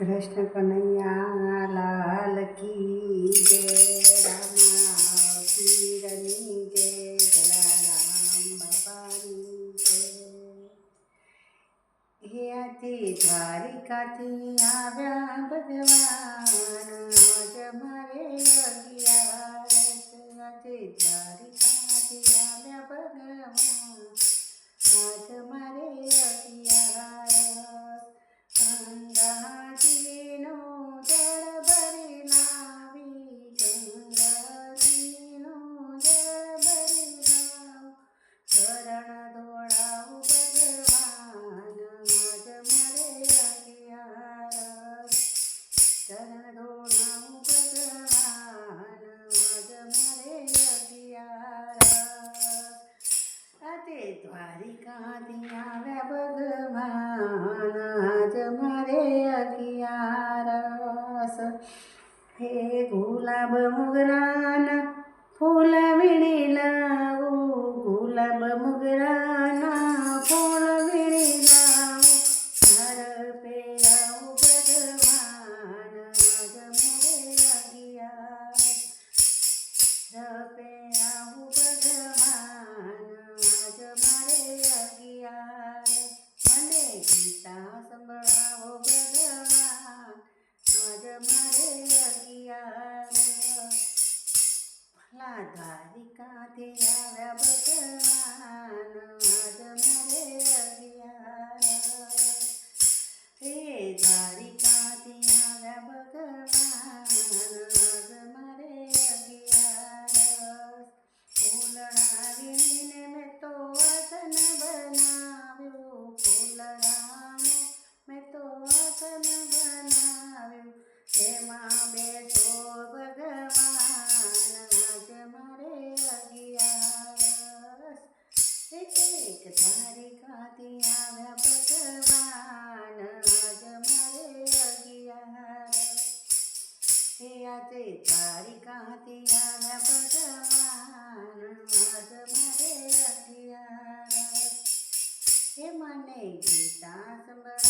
કૃષ્ણ કનૈયા લાલ કી જય પીરની જય, જલારામ બાપાની જય. દ્વારિકાથી આવ્યા ભગવાન, આજ મરે दिया भगवान आज मरे अकियारस हे गुलाब मुगरान फुल विणी लावू गुलाब मुगराना. દ્વારિકાથી આવ્યા ભગવાન આગમન 现在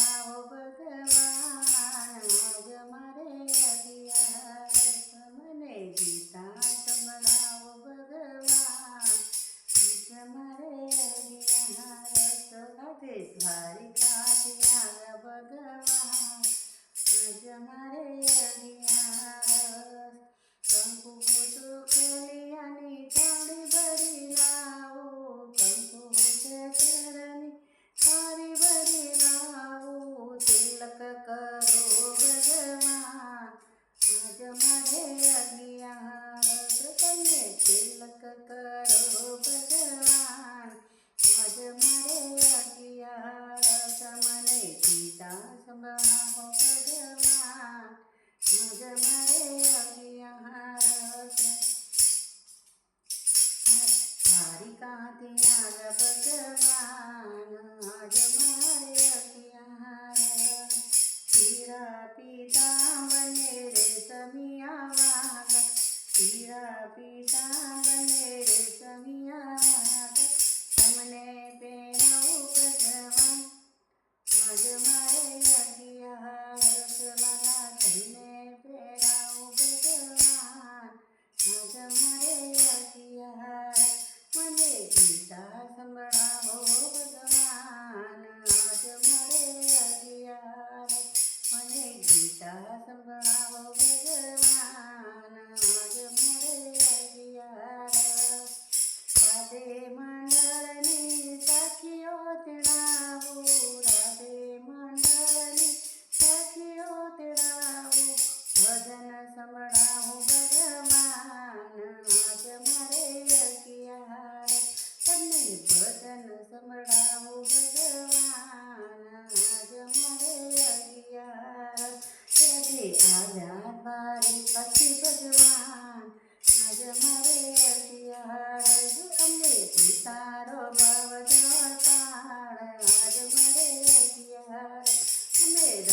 você.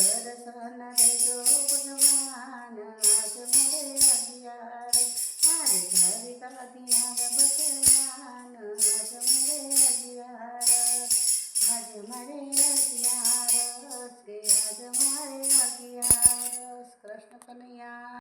દર્શન દેજો ભગવાન.